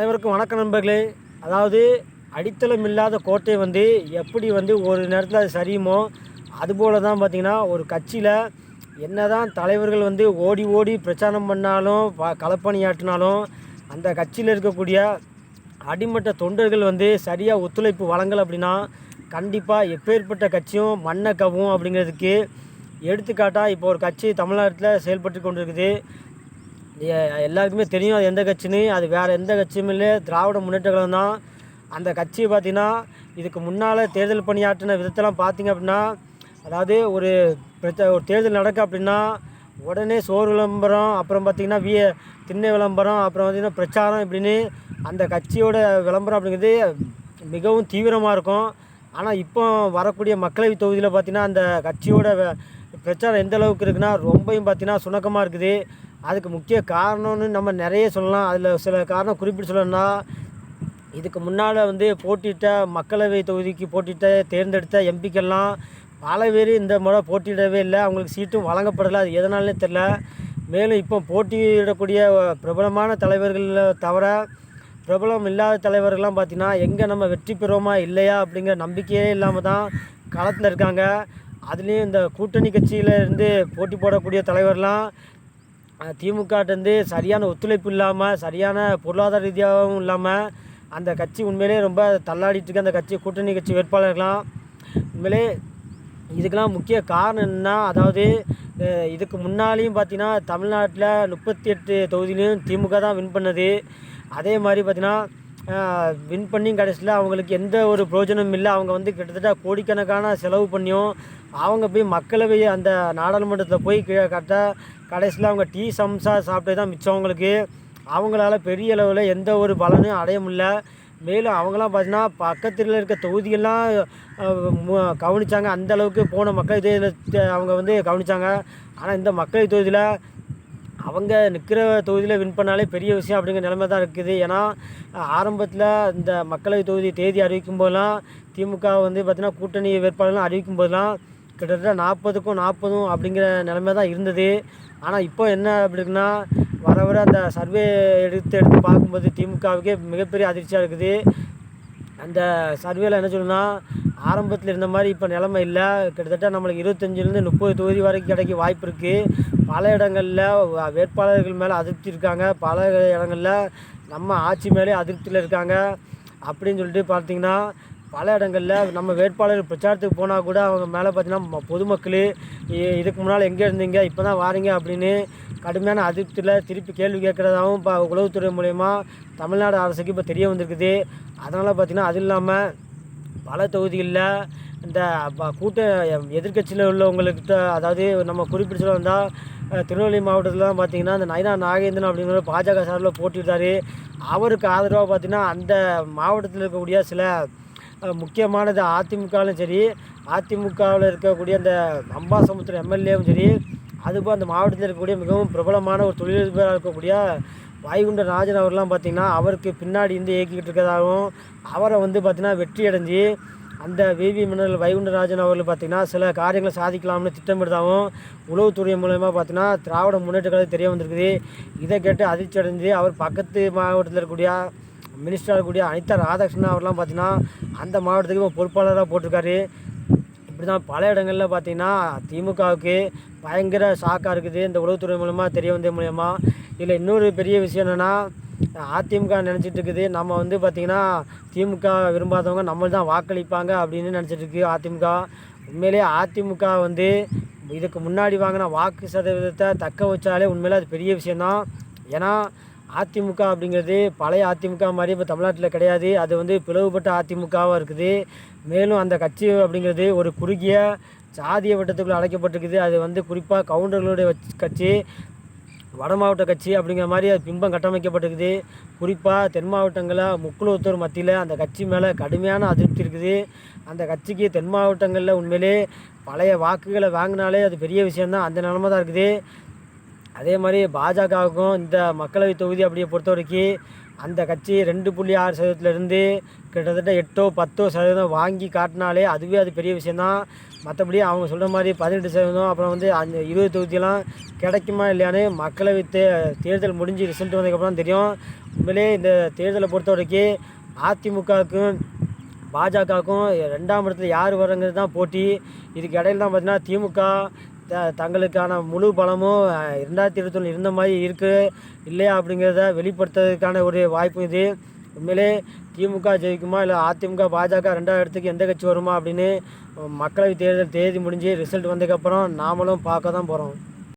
அனைவருக்கும் வணக்க நண்பர்களே. அதாவது அடித்தளம் இல்லாத கோட்டை வந்து எப்படி வந்து ஒரு நேரத்தில் அது சரியுமோ அதுபோல் தான் பார்த்திங்கன்னா ஒரு கட்சியில் என்னதான் தலைவர்கள் வந்து ஓடி ஓடி பிரச்சாரம் பண்ணாலும் ப- களப்பணியாற்றினாலும் அந்த கட்சியில் இருக்கக்கூடிய அடிமட்ட தொண்டர்கள் வந்து சரியாக ஒத்துழைப்பு வழங்கலை அப்படின்னா கண்டிப்பாக எப்பேற்பட்ட கட்சியும் மண்ணை கவும் அப்படிங்கிறதுக்கு எடுத்துக்காட்டாக இப்போ ஒரு கட்சி தமிழ்நாட்டில் செயல்பட்டு கொண்டிருக்குது. எல்லாருக்குமே தெரியும் அது எந்த கட்சின்னு. அது வேறு எந்த கட்சியும் இல்லை. திராவிட முன்னேற்ற கழகம் தான். அந்த கட்சி பார்த்திங்கன்னா இதுக்கு முன்னால் தேர்தல் பணியாற்றின விதத்தெல்லாம் பார்த்திங்க அப்படின்னா அதாவது ஒரு பிரச்ச ஒரு தேர்தல் நடக்க அப்படின்னா உடனே சோறு விளம்பரம் அப்புறம் பார்த்திங்கன்னா வி. திண்ணை விளம்பரம் அப்புறம் பார்த்திங்கன்னா பிரச்சாரம் இப்படின்னு அந்த கட்சியோட விளம்பரம் அப்படிங்கிறது மிகவும் தீவிரமாக இருக்கும். ஆனால் இப்போ வரக்கூடிய மக்களவை தொகுதியில் பார்த்திங்கன்னா அந்த கட்சியோட பிரச்சாரம் எந்த அளவுக்கு இருக்குன்னா ரொம்பவும் பார்த்தீங்கன்னா சுணக்கமாக இருக்குது. அதுக்கு முக்கிய காரணம்னு நம்ம நிறைய சொல்லலாம். அதில் சில காரணம் குறிப்பிட்டு சொல்லணும்னா இதுக்கு முன்னால் வந்து போட்டியிட்ட மக்களவை தொகுதிக்கு போட்டியிட்ட தேர்ந்தெடுத்த எம்பிக்கெல்லாம் பல பேர் இந்த முறை போட்டியிடவே இல்லை. அவங்களுக்கு சீட்டும் வழங்கப்படலை. அது எதனாலே தெரில மேலும் இப்போ போட்டியிடக்கூடிய பிரபலமான தலைவர்களில் தவிர பிரபலம் இல்லாத தலைவர்கள்லாம் பார்த்திங்கன்னா எங்கே நம்ம வெற்றி பெறுவோமா இல்லையா அப்படிங்கிற நம்பிக்கையே இல்லாமல் தான் களத்தில் இருக்காங்க. அதுலேயும் இந்த கூட்டணி கட்சியில் இருந்து போட்டி போடக்கூடிய தலைவர்லாம் திமுகட்டேருந்து சரியான ஒத்துழைப்பு இல்லாமல் சரியான பொருளாதார ரீதியாகவும் இல்லாமல் அந்த கட்சி உண்மையிலே ரொம்ப தள்ளாடிட்டுருக்கு. அந்த கட்சி கூட்டணி கட்சி வேட்பாளர்கள்லாம் உண்மையிலே இதுக்கெல்லாம் முக்கிய காரணம் என்னன்னா அதாவது இதுக்கு முன்னாலேயும் பார்த்தீங்கன்னா தமிழ்நாட்டில் முப்பத்தி எட்டு தொகுதியிலையும் திமுக தான் வின் பண்ணது. அதே மாதிரி பார்த்தீங்கன்னா வின் பண்ணி கடைசியில் அவங்களுக்கு எந்த ஒரு பிரயோஜனமும் இல்லை. அவங்க வந்து கிட்டத்தட்ட கோடிக்கணக்கான செலவு பண்ணியும் அவங்க போய் மக்களவை அந்த நாடாளுமன்றத்தில் போய் கட்ட கடைசியில் அவங்க டீ சம்சா சாப்பிட்டே தான் மிச்சம் அவங்களுக்கு. அவங்களால பெரிய அளவில் எந்த ஒரு பலனும் அடைய முடியல. மேலும் அவங்களாம் பார்த்தீங்கன்னா பக்கத்தில் இருக்க தொகுதியெல்லாம் கவனித்தாங்க கவனிச்சாங்க. அந்த அளவுக்கு போன மக்கள் தொகுதியில் அவங்க வந்து கவனிச்சாங்க. ஆனால் இந்த மக்கள் தொகுதியில் அவங்க நிற்கிற தொகுதியில் வின் பண்ணாலே பெரிய விஷயம் அப்படிங்கிற நிலைமை தான் இருக்குது. ஏன்னா ஆரம்பத்தில் இந்த மக்களவை தொகுதி தேதி அறிவிக்கும் போதெல்லாம் திமுக வந்து பார்த்திங்கன்னா கூட்டணி வேட்பாளர்லாம் அறிவிக்கும் போதெல்லாம் கிட்டத்தட்ட நாற்பதுக்கும் நாற்பதும் அப்படிங்கிற நிலைமை தான் இருந்தது. ஆனால் இப்போ என்ன அப்படின்னா வர வர அந்த சர்வே எடுத்து எடுத்து பார்க்கும்போது திமுகவுக்கே மிகப்பெரிய அதிர்ச்சியாக இருக்குது. அந்த சர்வேல என்ன சொல்லுன்னா ஆரம்பத்தில் இருந்த மாதிரி இப்போ நிலமை இல்லை. கிட்டத்தட்ட நம்மளுக்கு இருபத்தஞ்சிலேருந்து முப்பது தொகுதி வரைக்கும் கிடைக்க வாய்ப்பு இருக்குது பல இடங்களில் வேட்பாளர்கள் மேலே அதிருப்தி இருக்காங்க. பல இடங்களில் நம்ம ஆட்சி மேலே அதிருப்தியில் இருக்காங்க. அப்படின்னு சொல்லிட்டு பார்த்தீங்கன்னா பல இடங்களில் நம்ம வேட்பாளர் பிரச்சாரத்துக்கு போனால் கூட அவங்க மேலே பார்த்தீங்கன்னா பொதுமக்கள் இ- இதுக்கு முன்னால் எங்கே இருந்தீங்க இப்போ தான் வாரீங்க அப்படின்னு கடுமையான அதிருப்தியில் திருப்பி கேள்வி கேட்குறதாகவும் இப்போ உளவுத்துறை மூலயமா தமிழ்நாடு அரசுக்கு இப்போ தெரிய வந்திருக்குது. அதனால் பார்த்தீங்கன்னா அது இல்லாமல் பல தொகுதிகளில் இந்த கூட்ட எதிர்க்கட்சியில் உள்ளவங்கள்கிட்ட அதாவது நம்ம குறிப்பிட்டு சொல்ல வந்தால் திருநெல்வேலி மாவட்டத்தில் தான் பார்த்தீங்கன்னா அந்த நயனா நாகேந்திரன் அப்படிங்கிற பாஜக சார்பில் போட்டிட்டாரு அவருக்கு ஆதரவாக பார்த்தீங்கன்னா அந்த மாவட்டத்தில் இருக்கக்கூடிய சில முக்கியமானது அதிமுகவிலும் சரி அதிமுகவில் இருக்கக்கூடிய அந்த அம்பாசமுத்திரம் எம்எல்ஏவும் சரி அதுபோல் அந்த மாவட்டத்தில் இருக்கக்கூடிய மிகவும் பிரபலமான ஒரு தொழிலதிபராக இருக்கக்கூடிய வைகுண்ட ராஜன் அவர்லாம் பார்த்திங்கன்னா அவருக்கு பின்னாடி இருந்து இயக்கிக்கிட்டு இருக்கிறதாகவும் அவரை வந்து பார்த்திங்கன்னா வெற்றி அடைஞ்சு அந்த விவி மின்னல் வைகுண்டராஜன் அவர்கள் பார்த்திங்கன்னா சில காரியங்களை சாதிக்கலாம்னு திட்டமிடுதாகவும் உளவுத்துறை மூலயமா பார்த்திங்கன்னா திராவிட முன்னேற்ற கழகம் தெரிய வந்திருக்குது. இதை கேட்டு அதிர்ச்சி அடைஞ்சு அவர் பக்கத்து மாவட்டத்தில் இருக்கக்கூடிய மினிஸ்டராக இருக்கக்கூடிய அனிதா ராதாகிருஷ்ணன் அவர்லாம் பார்த்திங்கன்னா அந்த மாவட்டத்துக்கு பொறுப்பாளராக போட்டிருக்காரு. இப்படி தான் பல இடங்களில் பார்த்தீங்கன்னா திமுகவுக்கு பயங்கர ஷாக்காக இருக்குது. இந்த உளவுத்துறை மூலமாக தெரிய வந்த மூலயமா இதில் இன்னொரு பெரிய விஷயம் என்னென்னா அதிமுக நினச்சிட்டு இருக்குது. நம்ம வந்து பார்த்திங்கன்னா திமுக விரும்பாதவங்க நம்ம தான் வாக்களிப்பாங்க அப்படின்னு நினச்சிட்டு இருக்கு அதிமுக. உண்மையிலே அதிமுக வந்து இதுக்கு முன்னாடி வாங்கின வாக்கு சதவீதத்தை தக்க வச்சாலே உண்மையிலே அது பெரிய விஷயந்தான் ஏன்னா அதிமுக அப்படிங்கிறது பழைய அதிமுக மாதிரி இப்போ தமிழ்நாட்டில் கிடையாது. அது வந்து பிளவுபட்ட அதிமுகவாக இருக்குது. மேலும் அந்த கட்சி அப்படிங்கிறது ஒரு குறுகிய சாதிய வட்டத்துக்குள்ளே அழைக்கப்பட்டிருக்குது. அது வந்து குறிப்பாக கவுண்டர்களுடைய வச்சு கட்சி வட மாவட்ட கட்சி அப்படிங்கிற மாதிரி அது பிம்பம் கட்டமைக்கப்பட்டிருக்குது. குறிப்பாக தென் மாவட்டங்களில் முக்குலத்தூர் மத்தியில் அந்த கட்சி மேலே கடுமையான அதிருப்தி இருக்குது. அந்த கட்சிக்கு தென் மாவட்டங்களில் உண்மையிலே பழைய வாக்குகளை வாங்கினாலே அது பெரிய விஷயந்தான் அந்த நிலமை தான் இருக்குது. அதே மாதிரி பாஜகவுக்கும் இந்த மக்களவை தொகுதி அப்படியே பொறுத்த வரைக்கும் அந்த கட்சி ரெண்டு புள்ளி ஆறு சதவீதத்துலேருந்து கிட்டத்தட்ட எட்டோ பத்தோ சதவீதம் வாங்கி காட்டினாலே அதுவே அது பெரிய விஷயந்தான். மற்றபடி அவங்க சொல்கிற மாதிரி பதினெட்டு சதவீதம் அப்புறம் வந்து அந்த இருபது தொகுதியெல்லாம் கிடைக்குமா இல்லையான்னு மக்களவை தே தேர்தல் முடிஞ்சு ரிசல்ட் வந்ததுக்கப்புறம் தெரியும். உண்மையிலே இந்த தேர்தலை பொறுத்த வரைக்கும் அதிமுகவுக்கும் பாஜகவுக்கும் ரெண்டாம் இடத்துல யார் வரங்கிறது தான் போட்டி. இதுக்கு இடையில தான் பார்த்தீங்கன்னா திமுக த தங்களுக்கான முழு பலமும் ரெண்டாயிரத்தி இருபத்தொன்று இருந்த மாதிரி இருக்குது இல்லையா அப்படிங்கிறத வெளிப்படுத்துறதுக்கான ஒரு வாய்ப்பு இது. உண்மையிலே திமுக ஜெயிக்குமா இல்லை அதிமுக பாஜக ரெண்டாவது இடத்துக்கு எந்த கட்சி வருமா அப்படின்னு மக்களவை தேர்தல் தேதி முடிஞ்சு ரிசல்ட் வந்ததுக்கப்புறம் நாமளும் பார்க்க தான் போகிறோம்